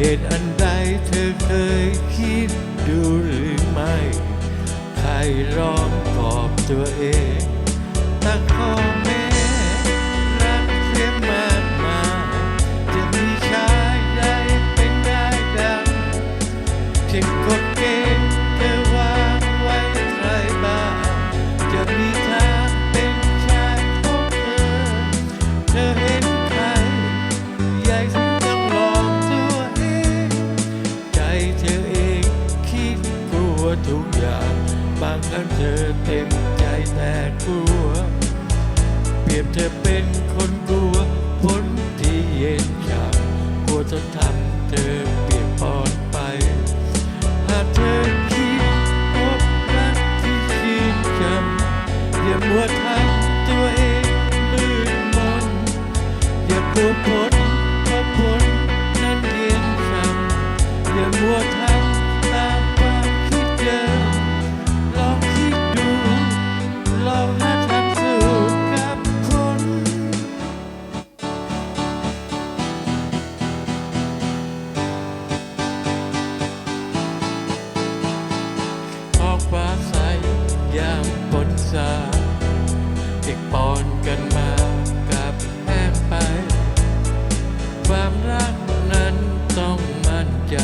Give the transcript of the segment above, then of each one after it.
เหตุอันใดเธอเคยคิดดูหรือไม่ ใครร้องขอบตัวเองตั้งข้อไม่ วทุกอย่างบางครั้งเธอเต็มใจแต่กลัว เปรียบเธอเป็นคนกลัวฝนที่เย็นฉ่ำกลัวจนทำเธอเปียกปอนไป หากเธอคิดพบรักที่ชื่นชมอย่ามัวทำตัวเองมืดมนอย่ากลัวผลเพราะผลนั้นเรียนคำอย่ามัวท ยามฝนสาเด็กปอนกันมากับแห้งไป ความรักนั้นต้องมั่นใจ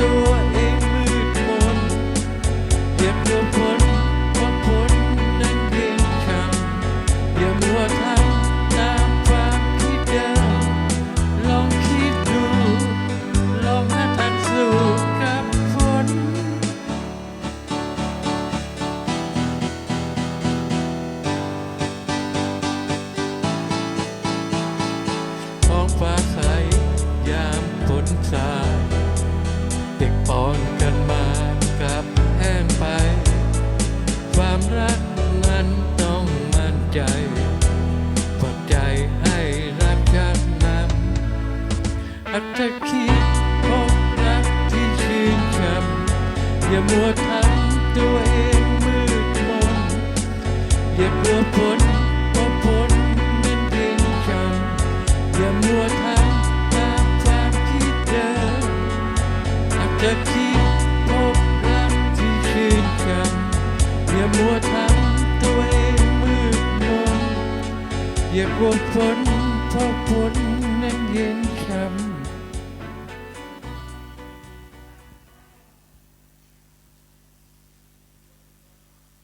ตัวเองมืดมนอย่ากลัวผลเพราะผลนั้นเย็นช่ำอย่ามัวทำตามความคิดเดิมลองคิดดู ลองหาทางสู้กับฝนท้องฟ้าใสยามฝนสาด ปอนกันมากับแห้งไป ความรักนั้นต้องมั่นใจฝากใจให้รักชักนำอัตคิดพบรักที่ชื่นชมอย่ามัวทำตัวเองมืดมนอย่ากลัวผล หากจะคิดพบรักที่ชื่นกันอย่ามัวทำตัวเองมืดมนอย่ากลัวฝนเพราะฝนนั้นเย็นค่ำ